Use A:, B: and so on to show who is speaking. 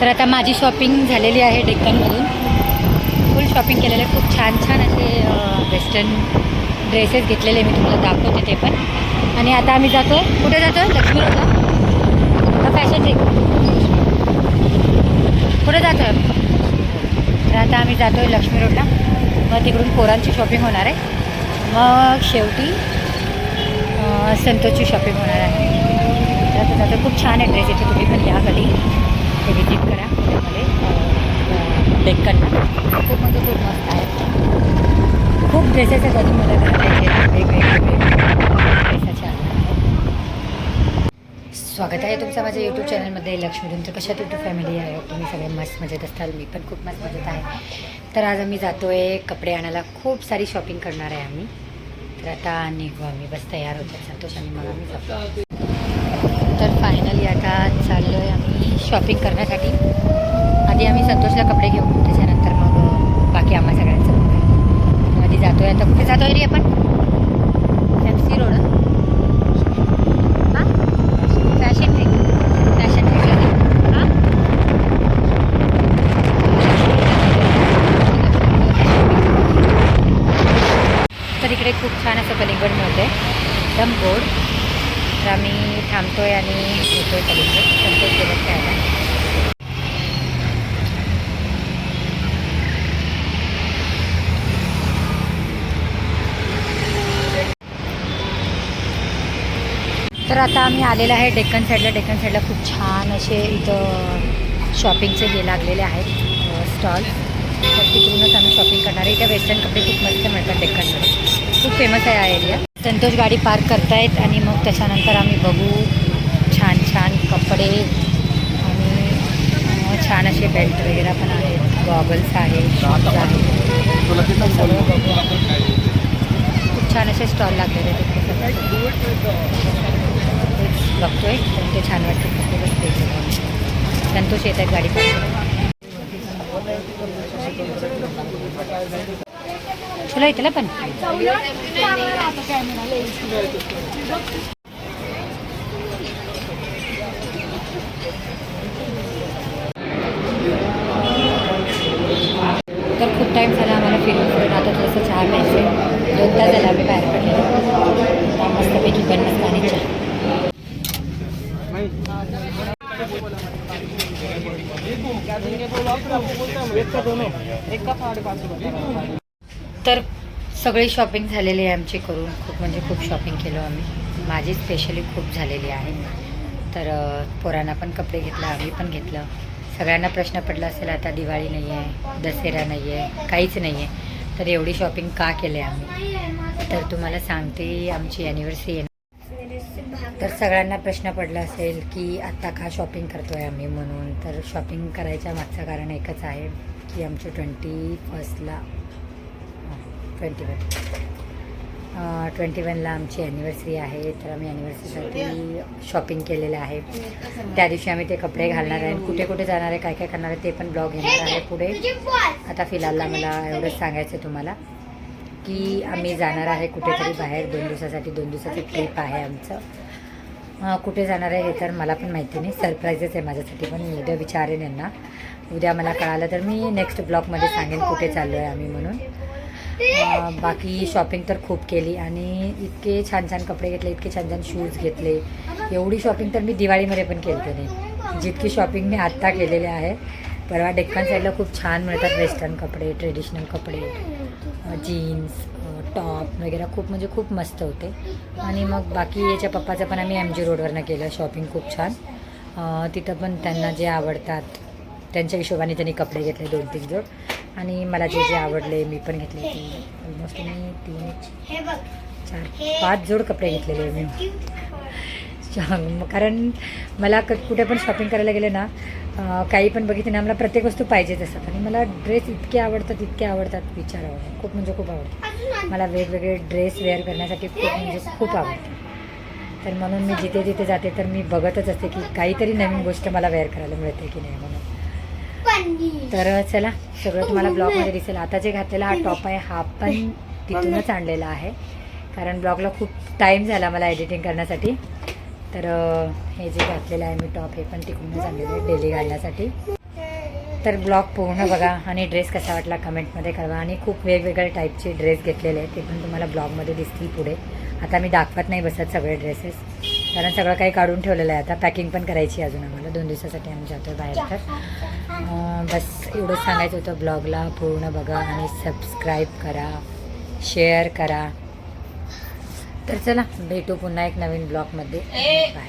A: तर आता माझी शॉपिंग झालेली आहे डेक्कनमधून. फुल शॉपिंग केलेलं आहे. खूप छान छान असे वेस्टर्न ड्रेसेस घेतलेले मी तुम्हाला दाखवते ते पण. आणि आता आम्ही जातो कुठे जातो? लक्ष्मी रोडला फॅशन वीक कुठे जातो तर आता आम्ही जातो आहे लक्ष्मी रोडला. मग तिकडून पोरांची शॉपिंग होणार आहे. मग शेवटी संतोषची शॉपिंग होणार आहे. तर आता जातो खूप छान आहे ड्रेस इथे. तुम्ही पण या कधी ते विजिट करा. पुण्यामध्ये डेक्कनला खूप म्हणजे खूप मस्त आहे. खूप ड्रेसेस आहेत अजून मला घालायचे वेगवेगळे. स्वागत आहे तुमचं माझ्या यूट्यूब चॅनलमध्ये लक्ष्मी तुमचं कशा यूट्यूब फॅमिली आहे? तुम्ही सगळे मस्त मजेत असताल. मी पण खूप मस्त मजेत आहे. तर आज आम्ही जातो आहे कपडे आणायला. खूप सारी शॉपिंग करणार आहे आम्ही. तर आता निघू आम्ही. बस तयार होतो. संतोष आणि मग आम्ही जातो तर फायनली आता चाललो आहे आम्ही शॉपिंग करण्यासाठी. आधी आम्ही संतोषला कपडे घेऊ त्याच्यानंतर मग बाकी आम्हा सगळ्यांचं आधी जातो आहे आता. कुठे जातो आहे रे आपण? एम सी रोड हां? फॅशन वीक फॅशन हां? तर इकडे खूप छान असं कलिंगड मिळतं आहे एकदम गोड आता आम्ही थांबतोय आणि येतोय कलिंगड संतोष सोबत खायला तर आता आम्ही आलेलो आहे डेक्कन साईडला. डेक्कन साईडला खूप छान असे इथं शॉपिंगचे हे लागलेले आहेत स्टॉल तर तिकडूनच आम्ही शॉपिंग करणार आहे. इथे वेस्टर्न कपडे खूप मस्त मिळतात डेक्कनमध्ये. खूप फेमस आहे हा एरिया संतोष गाडी पार्क करतायत आणि मग त्याच्यानंतर आम्ही बघू. छान छान कपडे आणि छान असे बेल्ट वगैरे पण आहेत. गॉगल्स आहेत शॉप्स आहेत. सगळं बघू खूप छान असे स्टॉल लागलेले आहेत बघतोय. ते छान वाटते संतोष येत आहेत गाडी चला इथला पण. तर खूप टाईम झाला आम्हाला फिरून फिरून. आता थोडंसं चहा प्यायचं दोन तास झाला आम्ही बाहेर पडलेलो. आता मस्तपैकी बनवत आणि चहा. तर सगळी शॉपिंग झालेली आहे आमची करून. खूप म्हणजे खूप शॉपिंग केलो आम्ही. माझी स्पेशली खूप झालेली आहे. तर पोरांना पण कपडे घेतलं आम्ही पण घेतलं. सगळ्यांना प्रश्न पडला असेल आता दिवाळी नाही आहे दसरा नाही आहे काहीच नाही आहे तर एवढी शॉपिंग का केली आम्ही? तर तुम्हाला सांगते आमची ॲनिव्हर्सरी आहे तर सगळ्यांना प्रश्न पडला असेल की आत्ता का शॉपिंग करतो आहे आम्ही म्हणून. तर शॉपिंग करायच्या मागचं कारण एकच आहे की आमच्या ट्वेंटी फर्स्टला ट्वेंटी वन. ट्वेंटी वनला आमची ॲनिव्हर्सरी आहे तर आम्ही ॲनिव्हर्सरीसाठी शॉपिंग केलेलं आहे. त्या दिवशी आम्ही ते कपडे घालणार आहे. कुठे कुठे जाणार आहे काय काय करणार आहे ते पण ब्लॉग येणार आहे पुढे. आता फिलहालला मला एवढंच सांगायचं आहे तुम्हाला की आम्ही जाणार आहे कुठेतरी बाहेर दोन दिवसासाठी दोन दिवसाची ट्रिप आहे आमचं. कुठे जाणार आहे हे तर मला पण माहिती नाही. सरप्राईजच आहे माझ्यासाठी पण. मी उद्या विचारेन यांना. उद्या मला कळालं तर मी नेक्स्ट ब्लॉगमध्ये सांगेन कुठे चाललो आहे आम्ही म्हणून. बाकी शॉपिंग तर खूप केली आणि इतके छान छान कपडे घेतले इतके छान छान शूज घेतले. एवढी शॉपिंग तर मी दिवाळीमध्ये पण केली नाही जितकी शॉपिंग मी आत्ता केलेली आहे परवा डेक्कन साईडला खूप छान मिळतात वेस्टर्न कपडे ट्रेडिशनल कपडे. जीन्स टॉप वगैरे खूप म्हणजे खूप मस्त होते. आणि मग बाकी याच्या पप्पाचं पण आम्ही एम जी रोडवरनं केलं शॉपिंग खूप छान. तिथं पण त्यांना जे आवडतात त्यांच्या हिशोबाने त्यांनी कपडे घेतले दोन तीन जोड. आणि मला जे जे आवडले मी पण घेतले ते ऑलमोस्ट मी तीन चार पाच जोड कपडे घेतलेले मी. कारण मला क कुठे पण शॉपिंग करायला गेले ना काही पण बघितलं ना मला प्रत्येक वस्तू पाहिजेच असतात आणि मला ड्रेस इतके आवडतात इतके आवडतात विचारावं. खूप म्हणजे खूप आवडतात मला वेगवेगळे ड्रेस वेअर करण्यासाठी खूप म्हणजे खूप आवडतं. तर म्हणून मी जिथे जिथे जाते तर मी बघतच असते की काहीतरी नवीन गोष्ट मला वेअर करायला मिळते की नाही म्हणून. तर चला सगळं तुम्हाला ब्लॉगमध्ये दिसेल. आता जे घातलेला हा टॉप आहे हा पण तिथूनच आणलेला आहे. कारण ब्लॉगला खूप टाईम झाला मला एडिटिंग करण्यासाठी. तर हे जे घातलेलं आहे मी टॉप हे पण तिकडूनच आणलेलं आहे डेली घालण्यासाठी. तर ब्लॉग पूर्ण बघा आणि ड्रेस कसा वाटला कमेंटमध्ये कळवा. आणि खूप वेगवेगळ्या टाईपचे ड्रेस घेतलेले आहेत ते पण तुम्हाला ब्लॉगमध्ये दिसतील पुढे. आता मी दाखवत नाही बसत सगळे ड्रेसेस कारण सगळं काही काढून ठेवलेलं आहे आता. पॅकिंग पण करायची आहे अजून आम्हाला. दोन दिवसासाठी आम्ही जातो बाहेर तर. बस एवढंच सांगायचं होतं. ब्लॉगला पूर्ण बघा आणि सबस्क्राईब करा शेअर करा. तर चला भेटू पुन्हा एक नवीन ब्लॉगमध्ये बाय